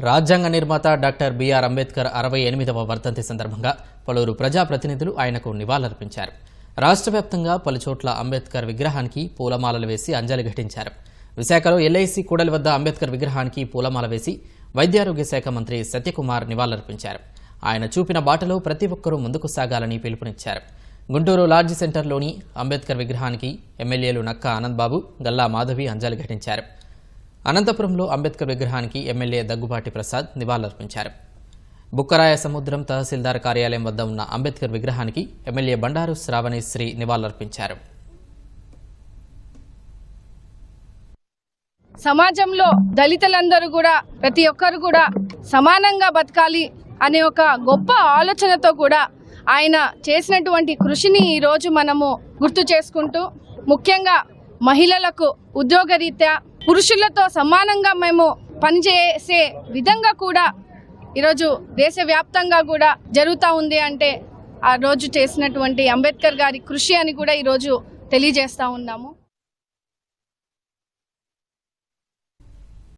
రాజ్యాంగ నిర్మాత doctor BR Ambedkar అరవై ఎనిమిదవ వర్ధంతి సందర్భంగా పలువురు ప్రజాప్రతినిధులు ఆయనకు నివాళులర్పించారు. రాష్ట్ర వ్యాప్తంగా పలుచోట్ల అంబేద్కర్ విగ్రహానికి పూలమాలలు వేసి అంజలి ఘటించారు. విశాఖలో ఎల్ఐసి కూడలి వద్ద అంబేద్కర్ విగ్రహానికి పూలమాల వేసి వైద్యారోగ్య శాఖ మంత్రి సత్యకుమార్ నివాళులర్పించారు. ఆయన చూపిన బాటలో ప్రతి ఒక్కరూ ముందుకు సాగాలని పిలుపునిచ్చారు. గుంటూరు లార్జ్ సెంటర్లోని అంబేద్కర్ విగ్రహానికి ఎమ్మెల్యేలు నక్క ఆనందబాబు గల్లా మాధవి అంజలి ఘటించారు. అనంతపురంలో అంబేద్కర్ విగ్రహానికి ఎమ్మెల్యే దగ్గుబాటి ప్రసాద్ నివాళులర్పించారు. బుక్కరాయ సముద్రం తహసీల్దార్ కార్యాలయం వద్ద ఉన్న అంబేద్కర్ విగ్రహానికి ఎమ్మెల్యే బండారు శ్రావణిశ్రీ నివాళులర్పించారు. సమాజంలో దళితులందరూ కూడా ప్రతి ఒక్కరు కూడా సమానంగా బతకాలి అనే ఒక గొప్ప ఆలోచనతో కూడా ఆయన చేసినటువంటి కృషిని ఈరోజు మనము గుర్తు చేసుకుంటూ ముఖ్యంగా మహిళలకు ఉద్యోగరీత్యా పురుషులతో సమానంగా మేము పనిచేసే విధంగా కూడా ఈరోజు దేశవ్యాప్తంగా కూడా జరుగుతూ ఉంది అంటే ఆ రోజు చేసినటువంటి అంబేద్కర్ గారి కృషి అని కూడా ఈరోజు తెలియజేస్తూ ఉన్నాము.